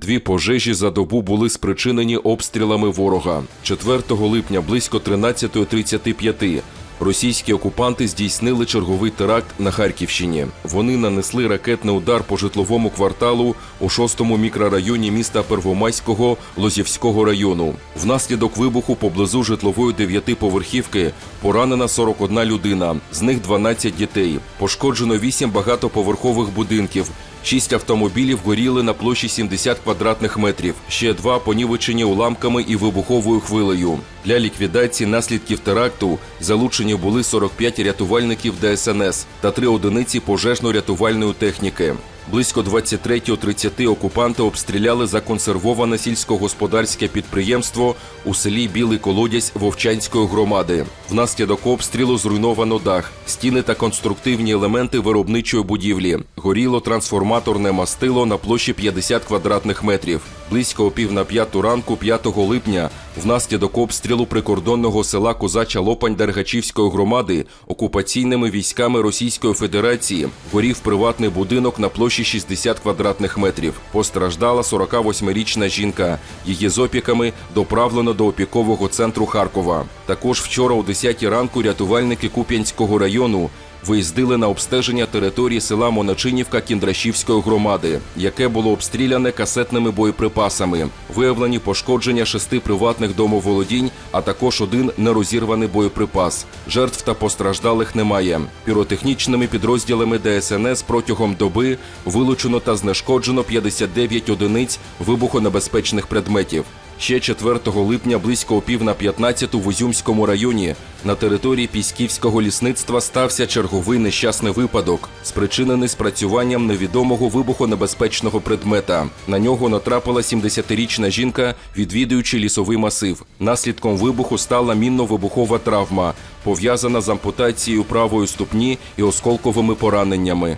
Дві пожежі за добу були спричинені обстрілами ворога. 4 липня близько 13.35 російські окупанти здійснили черговий теракт на Харківщині. Вони нанесли ракетний удар по житловому кварталу у 6-му мікрорайоні міста Первомайського Лозівського району. Внаслідок вибуху поблизу житлової дев'ятиповерхівки поранена 41 людина, з них 12 дітей. Пошкоджено 8 багатоповерхових будинків. Шість автомобілів горіли на площі 70 квадратних метрів. Ще два понівечені уламками і вибуховою хвилею. Для ліквідації наслідків теракту залучені були 45 рятувальників ДСНС та три одиниці пожежно-рятувальної техніки. Близько 23.30 окупанти обстріляли законсервоване сільськогосподарське підприємство у селі Білий Колодязь Вовчанської громади. Внаслідок обстрілу зруйновано дах, стіни та конструктивні елементи виробничої будівлі. Горіло трансформаторне мастило на площі 50 квадратних метрів. Близько о пів на п'яту ранку 5 липня внаслідок обстрілу прикордонного села Козача Лопань Дергачівської громади окупаційними військами Російської Федерації горів приватний будинок на площі 60 квадратних метрів. Постраждала 48-річна жінка. Її з опіками доправлено до опікового центру Харкова. Також вчора о 10 ранку рятувальники Куп'янського району виїздили на обстеження території села Моначинівка Кіндрашівської громади, яке було обстріляне касетними боєприпасами. Виявлені пошкодження шести приватних домоволодінь, а також один нерозірваний боєприпас. Жертв та постраждалих немає. Піротехнічними підрозділами ДСНС протягом доби вилучено та знешкоджено 59 одиниць вибухонебезпечних предметів. Ще 4 липня близько о пів на 15 в Узюмському районі на території Піськівського лісництва стався черговий нещасний випадок, спричинений спрацюванням невідомого вибухонебезпечного предмета. На нього натрапила 70-річна жінка, відвідуючи лісовий масив. Наслідком вибуху стала мінно-вибухова травма, пов'язана з ампутацією правої ступні і осколковими пораненнями.